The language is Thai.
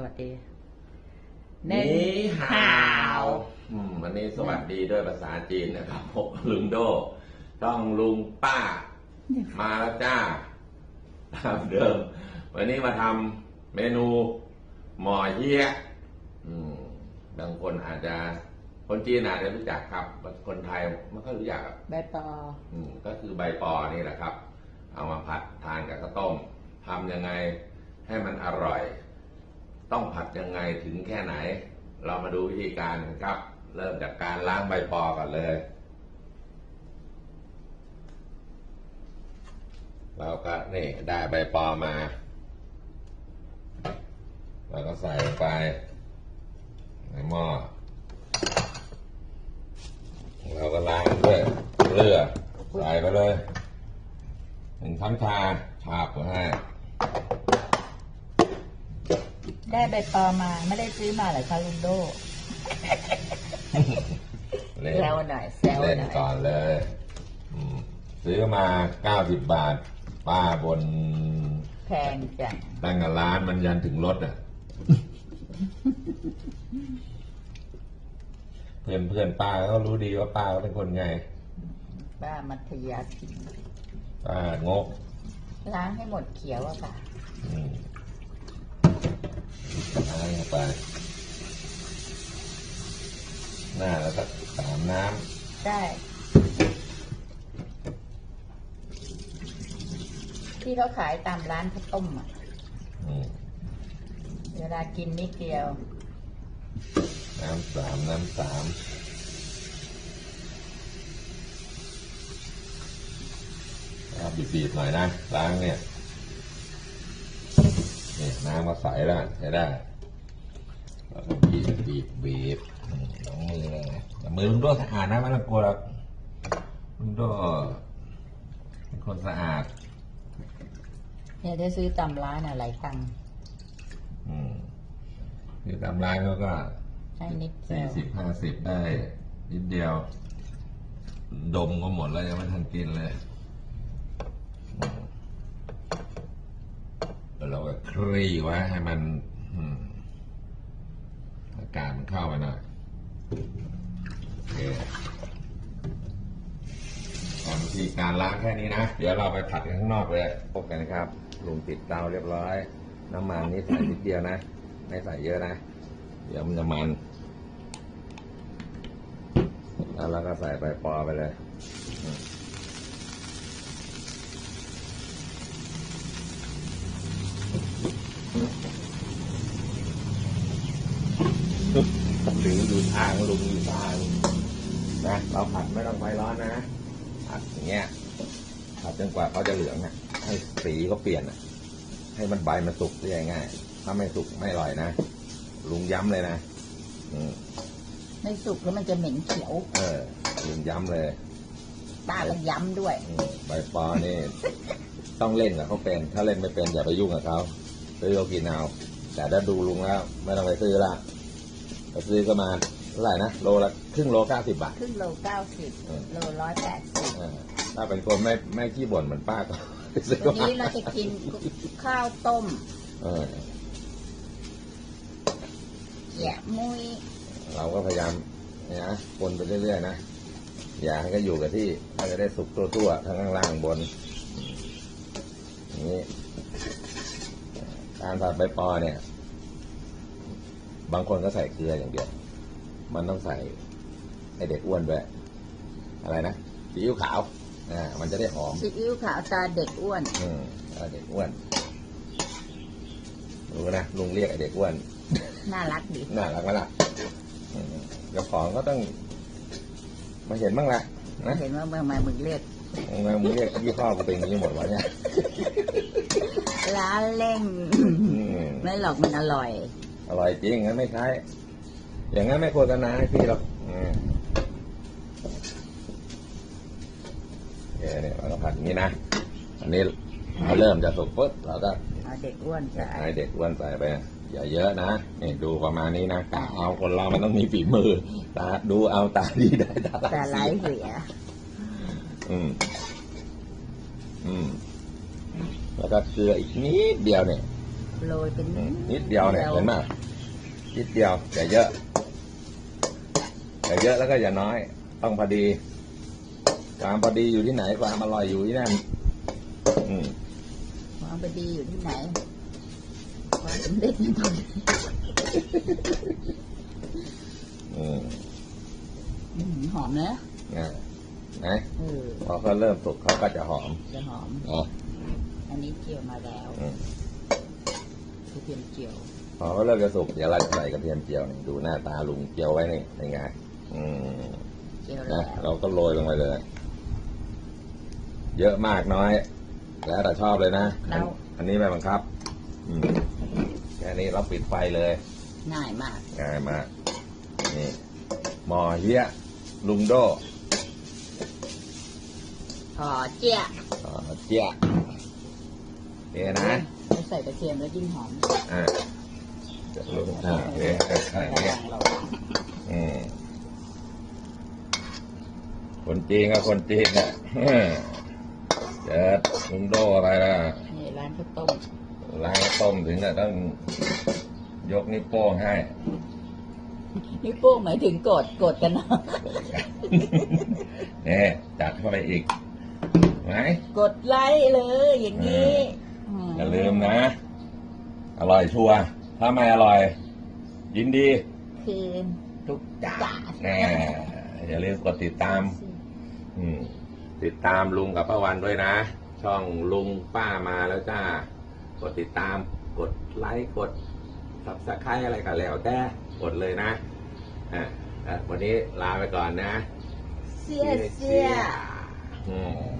สวัสดีนี่ฮาวอืมวันนี้สวัสดีด้วยภาษาจีนนะครับผมลุงโด ต้องลุงป้า มาแล้วจ้าตามเดิม วันนี้มาทำเมนูหมอเฮียอืมบางคนอาจจะคนจีนอาจจะรู้จักครับ คนไทยไม่ค่อยรู้จักอะใบปออืมก็คือใบปอนี่แหละครับ เอามาผัดทานกับข้าวต้มทำยังไงให้มันอร่อย ต้องผัดยังไงถึงแค่ไหน เรามาดูวิธีการกันครับ เริ่มจากการล้างใบปอก่อนเลย เราก็นี่ได้ใบปอมาเราก็ใส่ไปในหม้อเราก็ล้างด้วยเกลือใส่ไปเลยหนึ่งช้อนชา ใบปอมา ไม่ได้ซื้อมาเหรอคะลุงโดเล่นแซวหน่อยแซวเล่นหน่อยก่อนเลยอืมซื้อมาเก้าสิบบาท ป้าบนแพงจังตั้งแต่ร้านมันยันถึงรถอะ เพื่อนเพื่อนป้าก็รู้ดีว่าป้าก็เป็นคนไง ป้ามัธยาทินป้างกล้างให้หมดเขียวอะค่ะ อื มล้างเข้าไป หน้าแล้วก็สามน้ได้ ที่เขาขายตามร้านข้าวต้มอะำอืมเวลากินนิดเดียว น้ำสามน้ำสามเอาบีบๆหน่อยนะล้างเนี่ยนี่น้ำมาใสแล้วใช้ได้ แล้วก็บีบบีบบีบอืมสองมือเลยแต่มือลุงโดสะอาดนะไม่ต้องกลัวหรอกลุงโดเป็นคนสะอาดเนี่ยถ้าซื้อตามร้านอะไรตังค์อืมคือตามร้านเขาก็ให้นิดเดีสี่ยวสิบห้าสิบได้ นิดเดียว ดมก็หมดแล้วยังไม่ทันกินเลยอืมแล้วเราก็คลี่ไว้ให้มัน อืม อากามันเข้าไปหน่อยโอเควิธีการล้างแค่นี้นะ เดี๋ยวเราไปผัดกันข้างนอกเลยพบกันครับลุงติดเตาเรียบร้อย น้ำมันนี่ใส่นิดเดียวนะ ไม่ใส่เยอะนะ เดี๋ยวมันจะมัน แล้วเราก็ใส่ใบปอไปเลยอืมปึ๊บ หรืออยู่ทางลุงอยู่ทางนะเราผัดไม่ต้องไฟร้อนนะผัดอย่างเงี้ยผัดจนกว่าเขาจะเหลืองนะให้สีเขาเปลี่ยนนะให้มันใบมันสุกได้ง่ายๆถ้าไม่สุกไม่อร่อยนะลุงย้ำเลยนะอืมไม่สุกแล้วมันจะเหม็นเขียว เออลุงย้ำเลยป้าก็ย้ำด้วยอืมใบปอนี่ ต้องเล่นกับเขาเป็น ถ้าเล่นไม่เป็นอย่าไปยุ่งกับเขาซื้อเขากินเอาแต่ถ้าดูลุงแล้วไม่ต้องไปซื้อละ ไปซื้อก็มาเท่าไหร่นะโลละครึ่งโลเก้าสิบบาท ครึ่งโลเก้าสิบอืมโลร้อยแปดสิบเออถ้าเป็นคนไม่ไม่ขี้บ่นเหมือนป้าก็ไปซื้อวันมานี้เราจะกินข้าวต้มเออแยะมุ้ยเราก็พยายามเนี่ยนะคนไปเรื่อยๆนะ อย่าให้ก็อยู่กับที่ถ้าจะได้สุกทั่วๆทั้งข้างล่างบนอย่างนี้การผัดใบปอเนี่ย บางคนก็ใส่เกลืออย่างเดียว มันต้องใส่ไอเด็กอ้วนด้วย อะไรนะซีอิ๊วขาว อ่า มันจะได้หอม ซีอิ๊วขาวตาเด็กอ้วน อืมไอเด็กอ้วน รู้นะ ลุงเรียกไอเด็กอ้วน น่ารักดี น่ารักไหมล่ะอืมเจ้าของก็ต้อง มาเห็นบ้างแหละนะเห็นว่าเมื่อมามึงเรียกทำไมมึงเรียกยี่ห้อกูเป็นอย่างนี้หมดวะเนี่ยร้านเล่งอืมไม่หรอกมันอร่อย อร่อยจริงงั้นไม่ใช่อย่างนั้นไม่โฆษณาให้พี่หรอกอืมโอเคเนี่ยเราก็ผัดอย่างนี้นะ อันนี้เราเริ่มจะสุกปุ๊บเราก็เอาเด็กอ้วนใส่ให้เด็กอ้วนใส่ไปอย่าเยอะนะนี่ดูประมาณนี้นะกะเอาคนเรามันต้องมีฝีมือตาดูเอาตาดีได้ตาแต่ร้ายไร้เสียเสียอืมอืมแล้วก็เกลืออีกนิดเดียวเนี่ย โรยเป็นอืมนิดเดียวเนี่ยเห็นไหมนิดเดียวอย่าเยอะอย่าเยอะแล้วก็อย่าน้อย ต้องพอดีความพอดีอยู่ที่ไหนความอร่อยอยู่ที่นั่นอืมความพอดีอยู่ที่ไหนความสำเร็จอยู่ตรงไหนอืมอืมหอมนะนะนะเออพอเขาเริ่มสุกเขาก็จะหอมจะหอมนะอันนี้เจียวมาแล้วอืมก ระเทียมเจียวพอเขาเริ่มจะสุกเดี๋ยวเราจะใส่กระเทียมเจียวนี่ดูหน้าตาลุงเจียวไว้นี่ยังไงอืมเจียวนะแล้วเราก็โรยลงไปเลย เยอะมากน้อย แล้วแต่ชอบเลยนะอันอันนี้ไม่บังคับ อืมแค่นี้เราปิดไฟเลย ง่ายมาก ง่ายมากนี่หมอเฮียลุงโดพอเจียอ๋อเจี๊ยนี่นะแล้ว ใส่กระเทียมแล้วยิ่งหอมอ่าเดี๋ยวลุงอ่าโอเคใช่ระเนี่ยวังระวังอืมคนจีนกับคนจีนเนี่ยเออเจอลุงโดอะไรล่ะนี่ร้านข้าวต้มล้างต้มถึงกับต้องยกนิ้วโป้งให้นี่โป้งหมายถึงกดกดกันนะเนี่ยจัดเข้าไปอีกไหมกดไลค์เลยอย่างนี้ อย่าลืมนะ อร่อยชัวร์ถ้าไม่อร่อย ยินดีคือทุกจาจ้านแน่อย่าลืมกดติดตาม อืม ติดตามลุงกับป้าวันด้วยนะ ช่องลุงป้ามาแล้วจ้า กดติดตาม กดไลค์กดสับสไครอะไรก็แล้วแต่กดเลยนะอะอะวันนี้ลาไปก่อนนะ เสียเสียอืม